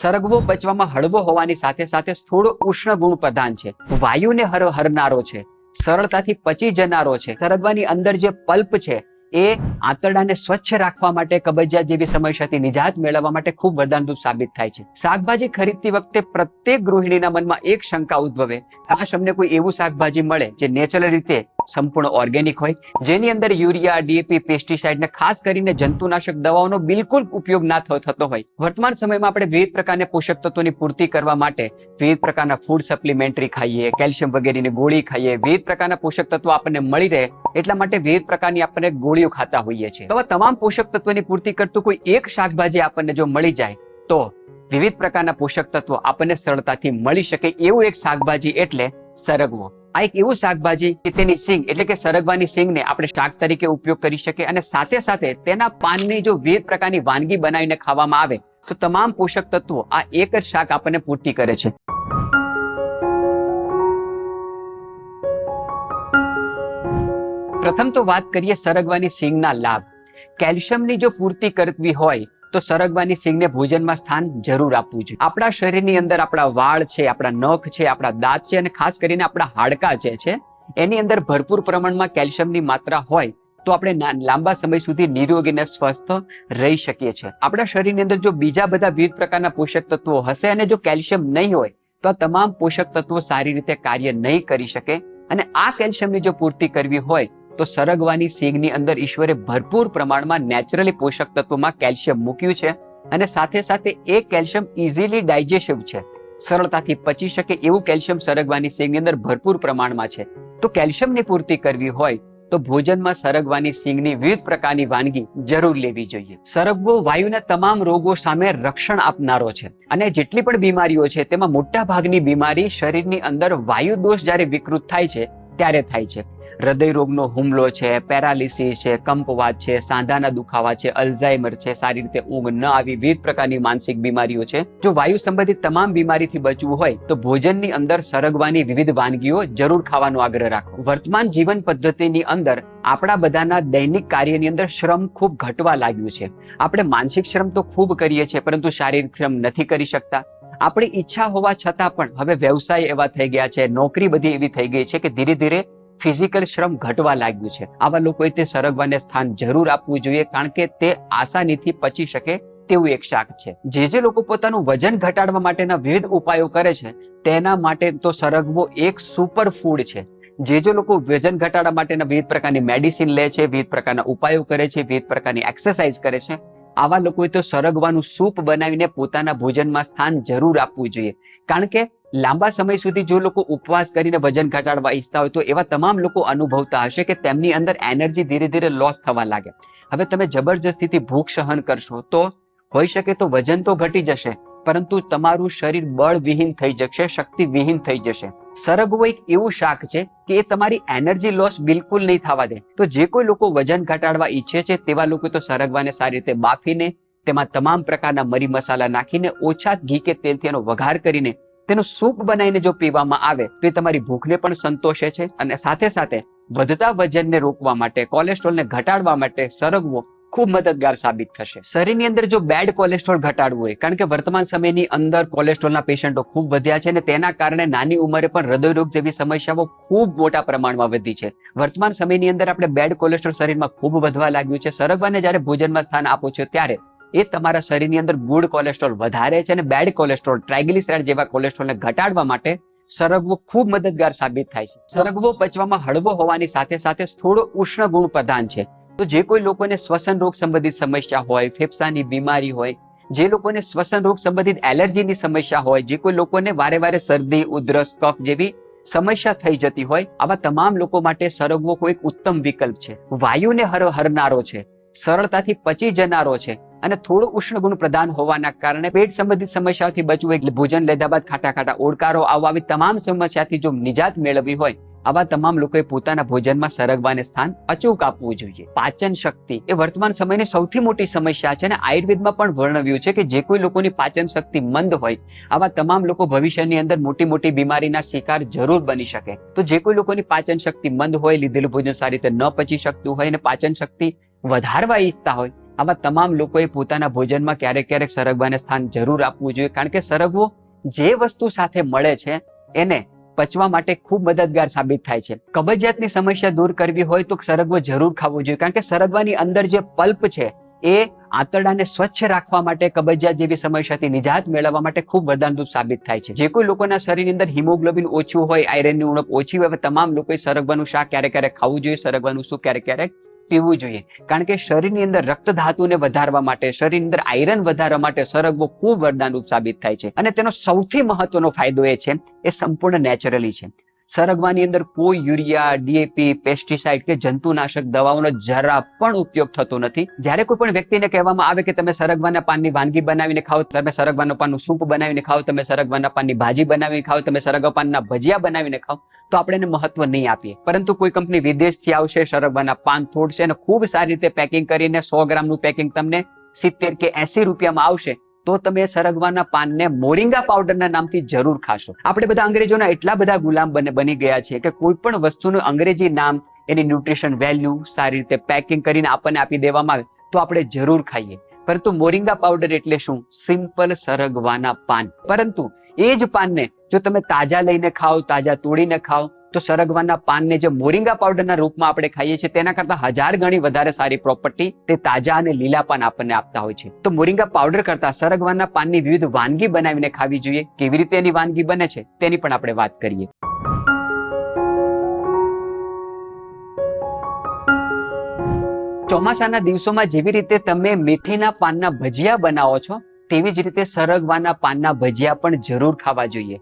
સરગવો પચવામાં હળવો હોવાની સાથે સાથે થોડો ઉષ્ણ ગુણ પ્રધાન છે. વાયુને હર હરનારો છે. સરળતાથી પચી જનારો છે. સરગવાની અંદર જે પલ્પ છે, એ આંતરડાને સ્વચ્છ રાખવા માટે કબજિયાત જેવી સમસ્યાથી નિજાત મેળવવા માટે ખૂબ વરદાનરૂપ સાબિત થાય છે. શાકભાજી ખરીદતી વખતે પ્રત્યેક ગૃહિણીના મનમાં એક શંકા ઉદ્ભવે. કાશ અમને કોઈ એવું શાકભાજી મળે, જે નેચરલ રીતે સંપૂર્ણ ઓર્ગેનિક હોય. જેની અંદર યુરિયા, ડીએપી પેસ્ટિસાઇડ ને ખાસ કરીને જંતુનાશક દવાઓનો બિલકુલ ઉપયોગ ના થતો હોય. વર્તમાન સમયમાં આપણે વિવિધ પ્રકારના પોષક તત્વોની પૂર્તિ કરવા માટે વિવિધ પ્રકારના ફૂડ સપ્લિમેન્ટરી ખાઈએ કેલ્શિયમ વગેરેની ગોળી ખાઈએ, વિવિધ પ્રકારના પોષક તત્વો આપણને મળી રહે એટલા માટે વિવિધ પ્રકારની આપણને ગોળીઓ ખાતા હોઈએ છીએ. તો તમામ પોષક તત્વોની પૂર્તિ કરતું કોઈ એક શાકભાજી આપણને જો મળી જાય, તો વિવિધ પ્રકારના પોષક તત્વો આપણને સરળતાથી મળી શકે એવું એક શાકભાજી એટલે સરગવો. આ એક એવું શાકભાજી કે તેની સિંગ, એટલે કે સરગવાની સિંગને આપણે શાક તરીકે ઉપયોગ કરી શકીએ અને સાથે સાથે તેના પાનની જો વિવિધ પ્રકારની વાનગી બનાવીને ખાવામાં આવે, તો તમામ પોષક તત્વો આ એક જ શાક આપણને પૂર્તિ કરે છે. પ્રથમ તો વાત કરીએ સરગવાની સિંગના લાભ. કેલ્શિયમની જો પૂર્તિ કરવી હોય તો સરગવાની સિંગને ભોજનમાં સ્થાન જરૂર આપવું જોઈએ. આપણા શરીરની અંદર આપણા વાળ છે, આપણા નખ છે, આપણા દાંત છે અને ખાસ કરીને આપણા હાડકા જે છે, એની અંદર ભરપૂર પ્રમાણમાં કેલ્શિયમની માત્રા હોય તો આપણે લાંબા સમય સુધી નિરોગી અને સ્વસ્થ રહી શકીએ છીએ. આપણા શરીરની અંદર જો બીજા બધા વિવિધ પ્રકારના પોષક તત્વો હશે અને જો કેલ્શિયમ નહીં હોય, તો આ તમામ પોષક તત્વો સારી રીતે કાર્ય નહીં કરી શકે. અને આ કેલ્શિયમની જો પૂર્તિ કરવી હોય તો સરગવાની સીંગની અંદર ઈશ્વરે ભરપૂર પ્રમાણમાં નેચરલી પોષક તત્વોમાં કેલ્શિયમ મૂક્યું છે અને સાથે સાથે એ કેલ્શિયમ ઇઝીલી ડાયજેસ્ટિવ છે. સરળતાથી પચી શકે એવું કેલ્શિયમ સરગવાની સીંગની અંદર ભરપૂર પ્રમાણમાં છે. તો કેલ્શિયમની પૂર્તિ કરવી હોય તો ભોજનમાં સરગવાની સિંગની વિવિધ પ્રકારની વાનગી જરૂર લેવી જોઈએ. સરગવો વાયુના તમામ રોગો સામે રક્ષણ આપનારો છે અને જેટલી પણ બીમારીઓ છે તેમાં મોટા ભાગની બીમારી શરીરની અંદર વાયુ દોષ જ્યારે વિકૃત થાય છે ત્યારે થાય છે. હૃદય હુમલો છે, પેરાલિસિસ છે, કંપવાત છે, સાંધાના દુખાવા છે, અલ્ઝાઇમર છે, સારી રીતે ઊંઘ ન આવી, વિવિધ પ્રકારની માનસિક બીમારીઓ છે. જો વાયુ સંબંધિત તમામ બીમારીથી બચવું હોય, તો ભોજનની અંદર સરગવાની વિવિધ વાનગીઓ જરૂર ખાવાનો આગ્રહ રાખો. વર્તમાન જીવન પદ્ધતિની અંદર આપણા બધાના દૈનિક કાર્યની અંદર શ્રમ ખૂબ ઘટવા લાગ્યું છે. આપણે માનસિક શ્રમ તો ખૂબ કરીએ છીએ, પરંતુ શારીરિક શ્રમ નથી કરી શકતા. આપણી ઈચ્છા હોવા છતાં પણ હવે વ્યવસાય એવા થઈ ગયા છે, નોકરી બધી એવી થઈ ગઈ છે કે ધીરે ધીરે ફિઝિકલ શ્રમ ઘટવા લાગ્યું છે. આવા લોકોએ તે સરગવાને સ્થાન જરૂર આપવું જોઈએ કારણ કે તે આસાનીથી પચી શકે તેવું એક શાક છે. જે જે લોકો પોતાનું વજન ઘટાડવા માટેના વિવિધ ઉપાયો કરે છે, તેના માટે તો સરગવો એક સુપર ફૂડ છે. જે જે લોકો વજન ઘટાડવા માટેના વિવિધ પ્રકારની મેડિસિન લે છે, વિવિધ પ્રકારના ઉપાયો કરે છે, વિવિધ પ્રકારની એક્સરસાઇઝ કરે છે આવા લોકોએ તો સરગવાનું સૂપ બનાવીને પોતાના ભોજનમાં સ્થાન જરૂર આપવું જોઈએ. કારણ કે લાંબા સમય સુધી જો લોકો ઉપવાસ કરીને વજન ઘટાડવા ઈચ્છતા હોય તો એવા તમામ લોકો અનુભવતા હશે કે તેમની અંદર એનર્જી ધીરે ધીરે લોસ થવા લાગે. હવે તમે જબરજસ્તીથી ભૂખ સહન કરશો તો હોઈ શકે તો વજન તો ઘટી જશે, પરંતુ તમારું શરીર બળવિહીન થઈ જશે, શક્તિવિહીન થઈ જશે. સરગવો એક એવું શાક છે કે એ તમારી એનર્જી લોસ બિલકુલ નહીં થવા દે. તો જે કોઈ લોકો વજન ઘટાડવા ઈચ્છે છે તેવા લોકો તો સરગવાને સારી રીતે બાફીને, તેમાં તમામ પ્રકારના મરી મસાલા નાખીને, ઓછા ઘી કે તેલથી એનો વઘાર કરીને, તેનું સૂપ બનાવીને જો પીવામાં આવે, તો એ તમારી ભૂખને પણ સંતોષે છે અને સાથે સાથે વધતા વજનને રોકવા માટે, કોલેસ્ટ્રોલને ઘટાડવા માટે સરગવો ખૂબ મદદગાર સાબિત થશે. શરીરની અંદર જો બેડ કોલેસ્ટ્રોલ ઘટાડવું હોય, કારણ કે વર્તમાન સમયની અંદર કોલેસ્ટ્રોલના પેશન્ટો ખૂબ વધ્યા છે અને તેના કારણે નાની ઉંમરે પણ હૃદયરોગ જેવી સમસ્યાઓ ખૂબ મોટા પ્રમાણમાં વધી છે. વર્તમાન સમયની અંદર આપણે બેડ કોલેસ્ટ્રોલ શરીરમાં ખૂબ વધવા લાગ્યું છે. સરગવાને જ્યારે ભોજનમાં સ્થાન આપો છો ત્યારે એ તમારા શરીરની અંદર ગુડ કોલેસ્ટ્રોલ વધારે છે અને બેડ કોલેસ્ટ્રોલ ટ્રાઇગ્લિસરાઇડ જેવા કોલેસ્ટ્રોલને ઘટાડવા માટે સરગવો ખૂબ મદદગાર સાબિત થાય છે. સરગવો પચવામાં હળવો હોવાની સાથે સાથે થોડો ઉષ્ણ ગુણ પ્રધાન છે. તો જે કોઈ લોકોને શ્વસન રોગ સંબંધિત સમસ્યા હોય, ફેફસાની બીમારી હોય, જે લોકોને શ્વસન રોગ સંબંધિત એલર્જીની સમસ્યા હોય, જે કોઈ લોકોને વારે વારે શરદી, ઉધરસ, કફ જેવી સમસ્યા થઈ જતી હોય, આવા તમામ લોકો માટે સરગવો કોઈ ઉત્તમ વિકલ્પ છે. વાયુને હર હરનારો છે, સરળતાથી પચી જનારો છે અને થોડું ઉષ્ણ ગુણ પ્રદાન હોવાના કારણે પેટ સંબંધિત સમસ્યાઓથી બચવું એટલે ભોજન લીધા બાદ ખાટા ખાટા ઓડકારો આવવા આવી તમામ સમસ્યાથી જો નિજાત મેળવવી હોય આવા તમામ લોકોએ પોતાના ભોજનમાં સરગવાને સ્થાન અચૂક આપવું જોઈએ. પાચન શક્તિ એ વર્તમાન સમયની સૌથી મોટી સમસ્યા છે અને આયુર્વેદમાં પણ વર્ણવ્યું છે કે જે કોઈ લોકોની પાચન શક્તિ મંદ હોય, આવા તમામ લોકો ભવિષ્યની અંદર મોટી મોટી બીમારીના શિકાર જરૂર બની શકે. તો જે કોઈ લોકોની પાચન શક્તિ મંદ હોય, લીધેલું ભોજન સારી રીતે ન પચી શકતું હોય અને પાચન શક્તિ વધારવા ઈચ્છતા હોય, આવા તમામ લોકોએ પોતાના ભોજનમાં ક્યારેક ક્યારેક સરગવાને સ્થાન જરૂર આપવું જોઈએ. કારણ કે સરગવો જે વસ્તુ સાથે મળે છે, એને પચવા માટે ખૂબ મદદગાર સાબિત થાય છે. કબજિયાતની સમસ્યા દૂર કરવી હોય તો સરગવો જરૂર ખાવો જોઈએ. કારણ કે સરગવાની અંદર જે પલ્પ છે, એ આંતરડાને સ્વચ્છ રાખવા માટે કબજિયાત જેવી સમસ્યાથી નિજાત મેળવવા માટે ખૂબ વરદાનરૂપ સાબિત થાય છે. જે કોઈ લોકોના શરીરની અંદર હિમોગ્લોબિન ઓછું હોય, આયરનની ઉણપ ઓછી હોય તમામ લોકોએ સરગવાનું શાક ક્યારેક ક્યારેક ખાવું જોઈએ, સરગવાનું શું ક્યારેક ક્યારેક પીવું જોઈએ. કારણ કે શરીરની અંદર રક્ત ધાતુને વધારવા માટે, શરીરની અંદર આયરન વધારવા માટે સરગવો ખૂબ વરદાનરૂપ સાબિત થાય છે. અને તેનો સૌથી મહત્વનો ફાયદો એ છે, એ સંપૂર્ણ નેચરલી છે. સરગવાની અંદર કોઈ યુરિયા ડીએપી પેસ્ટિસાઇડ કે જંતુનાશક દવાઓનો જરા પણ ઉપયોગ થતો નથી. જ્યારે કોઈ પણ વ્યક્તિને કહેવામાં આવે કે તમે સરગવાના પાનની વાનગી બનાવીને ખાઓ, તમે સરગવાના પાનનું સૂપ બનાવીને ખાઓ, તમે સરગવાના પાનની ભાજી બનાવીને ખાઓ, તમે સરગવા પાનના ભજીયા બનાવીને ખાઓ, તો આપણે એને મહત્વ નહીં આપીએ. પરંતુ કોઈ કંપની વિદેશથી આવશે, સરગવાના પાન તોડશે અને ખૂબ સારી રીતે પેકિંગ કરીને સો ગ્રામનું પેકિંગ તમને સિત્તેર કે એસી રૂપિયામાં આવશે તો તમે સરગવાના પાનને મોરિંગા પાવડરના નામથી જરૂર ખાશો. આપણે બધા અંગ્રેજોના એટલા બધા ગુલામ બને ગયા છે કે કોઈ પણ વસ્તુનું અંગ્રેજી નામ, એની ન્યુટ્રિશન વેલ્યુ સારી રીતે પેકિંગ કરીને આપણને આપી દેવામાં આવે તો આપણે જરૂર ખાઈએ. પરંતુ મોરિંગા પાવડર એટલે શું? સિમ્પલ સરગવાના પાન. પરંતુ એ જ પાનને જો તમે તાજા લઈને ખાઓ, તાજા તોડીને ખાઓ તો સરગવાના પાનને જે મોરિંગા પાવડરના રૂપમાં આપણે ખાઈએ છીએ, તેના કરતા હજાર ગણી વધારે સારી પ્રોપર્ટી તે તાજા અને લીલા પાન આપણને આપતા હોય છે. તો મોરિંગા પાવડર કરતા સરગવાના પાનની વિવિધ વાનગી બનાવીને ખાવી જોઈએ. કેવી રીતે એની વાનગી બને છે, તેની પણ આપણે વાત કરીએ. ચોમાસાના દિવસોમાં જેવી રીતે તમે મેથીના પાનના ભજીયા બનાવો છો તેવી જ રીતે સરગવાના પાનના ભજીયા પણ જરૂર ખાવા જોઈએ.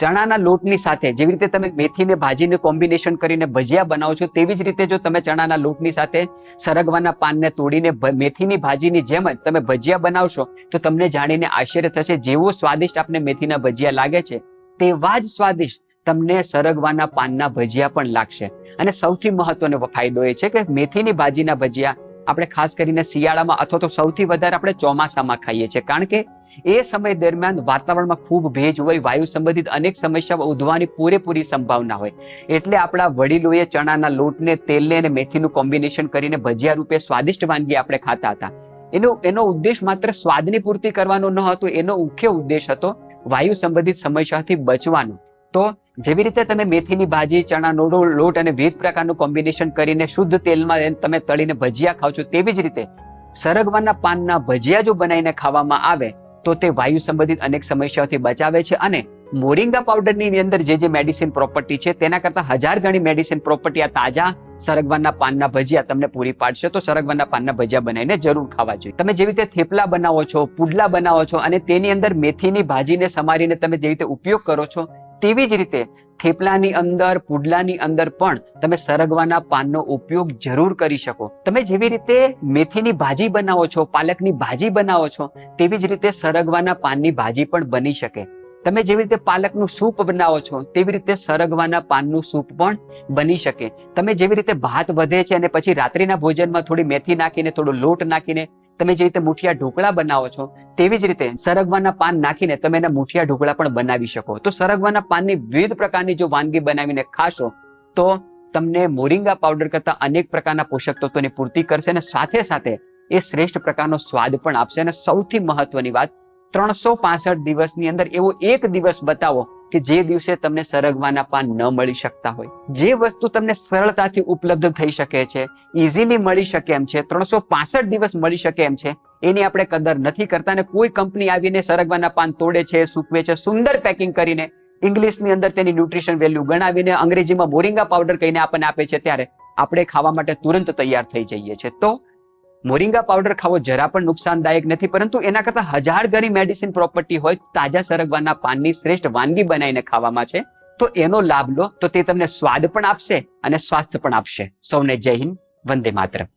ચણાના લોટની સાથે જેવી રીતે તમે મેથીને ભાજીને કોમ્બિનેશન કરીને ભજીયા બનાવો છો, તેવી જ રીતે જો તમે ચણાના લોટની સાથે સરગવાના પાનને તોડીને મેથીની ભાજીની જેમ જ તમે ભજીયા બનાવશો, તો તમને જાણીને આશ્ચર્ય થશે જેવો સ્વાદિષ્ટ આપને મેથીના ભજીયા લાગે છે. તેવા જ સ્વાદિષ્ટ તમને સરગવાના પાનના ભજીયા પણ લાગશે. અને સૌથી મહત્વનો ફાયદો એ છે કે મેથીની ભાજીના ભજીયા આપણે ખાસ કરીને શિયાળામાં અથવા તો સૌથી વધારે આપણે ચોમાસામાં ખાઈએ છીએ. કારણ કે એ સમય દરમિયાન વાતાવરણમાં ખૂબ ભેજ હોય, વાયુ સંબંધિત અનેક સમસ્યાઓ ઉધવાની પૂરેપૂરી સંભાવના હોય. એટલે આપણા વડીલોએ ચણાના લોટને, તેલને અને મેથીનું કોમ્બિનેશન કરીને ભજીયા રૂપે સ્વાદિષ્ટ વાનગી આપણે ખાતા હતા. એનો એનો ઉદ્દેશ માત્ર સ્વાદની પૂર્તિ કરવાનો ન હતો, એનો મુખ્ય ઉદ્દેશ હતો વાયુ સંબંધિત સમસ્યાથી બચવાનો. તો જેવી રીતે તમે મેથીની ભાજી ચણાનો લો- લોટ અને વિવિધ પ્રકારનું કોમ્બિનેશન કરીને શુદ્ધ તેલમાં તમે તળીને ભજીયા ખાવ છો, તેવી જ રીતે સરગવાના પાનના ભજીયા જો બનાવીને ખાવામાં આવે, તો તે વાયુ સંબંધિત અનેક સમસ્યાઓથી બચાવે છે અને મોરિંગા પાવડરની અંદર જે જે મેડિસિન પ્રોપર્ટી છે, તેના કરતાં હજાર ગણી મેડિસિન પ્રોપર્ટી આ તાજા સરગવાના પાનના ભજીયા તમને પૂરી પાડશે, તો સરગવાના પાનના ભજીયા બનાવીને જરૂર ખાવા જોઈએ. તમે જેવી રીતે થેપલા બનાવો છો, પુડલા બનાવો છો અને તેની અંદર મેથીની ભાજીને સમારીને તમે જેવી રીતે ઉપયોગ કરો છો તેવી જ રીતે થેપલાની અંદર, પુડલાની અંદર પણ તમે સરગવાના પાનનો ઉપયોગ જરૂર કરી શકો. તમે જેવી રીતે મેથીની ભાજી બનાવો છો, પાલકની ભાજી બનાવો છો, તેવી જ રીતે સરગવાના પાનની ભાજી પણ બની શકે. તમે જેવી રીતે પાલકનું સૂપ બનાવો છો, તેવી રીતે સરગવાના પાનનું સૂપ પણ બની શકે. તમે જેવી રીતે ભાત વધે છે અને પછી રાત્રિના ભોજનમાં થોડી મેથી નાખીને, થોડો લોટ નાખીને તમે જે રીતે મુઠિયા ઢોકળા બનાવો છો, તેવી જ રીતે સરગવાના પાન નાખીને તમે એના મુઠિયા ઢોકળા પણ બનાવી શકો. તો સરગવાના પાનની વિવિધ પ્રકારની જો વાનગી બનાવીને ખાશો, તો તમને મોરિંગા પાવડર કરતા અનેક પ્રકારના પોષક તત્વોની પૂર્તિ કરશે અને સાથે સાથે એ શ્રેષ્ઠ પ્રકારનો સ્વાદ પણ આપશે. અને સૌથી મહત્વની વાત, ત્રણસો દિવસની અંદર એવો એક દિવસ બતાવો કે જે દિવસે તમને સરગવાના પાન ન મળી શકતા હોય, જે વસ્તુ તમને સરળતાથી ઉપલબ્ધ થઈ શકે છે ઇઝીલી મળી શકે એમ છે, ત્રણસો પાસઠ દિવસ મળી શકે એમ છે, એની આપણે કદર નથી કરતા અને કોઈ કંપની આવીને સરગવાના પાન તોડે છે, સૂકવે છે, સુંદર પેકિંગ કરીને ઇંગ્લિશની અંદર તેની ન્યુટ્રિશન વેલ્યુ ગણાવીને અંગ્રેજીમાં બોરિંગા પાવડર કહીને આપણને આપે છે ત્યારે આપણે ખાવા માટે તુરંત તૈયાર થઈ જઈએ છીએ. તો મોરિંગા પાવડર ખાવો જરા પણ નુકસાનદાયક નથી, પરંતુ એના કરતા હજાર ગણી મેડિસિન પ્રોપર્ટી હોય, તાજા સરગવાના પાનની શ્રેષ્ઠ વાનગી બનાવીને ખાવામાં છે. તો એનો લાભ લો, તો તે તમને સ્વાદ પણ આપશે અને સ્વાસ્થ્ય પણ આપશે. સૌને જય હિન્દ, વંદે માતરમ.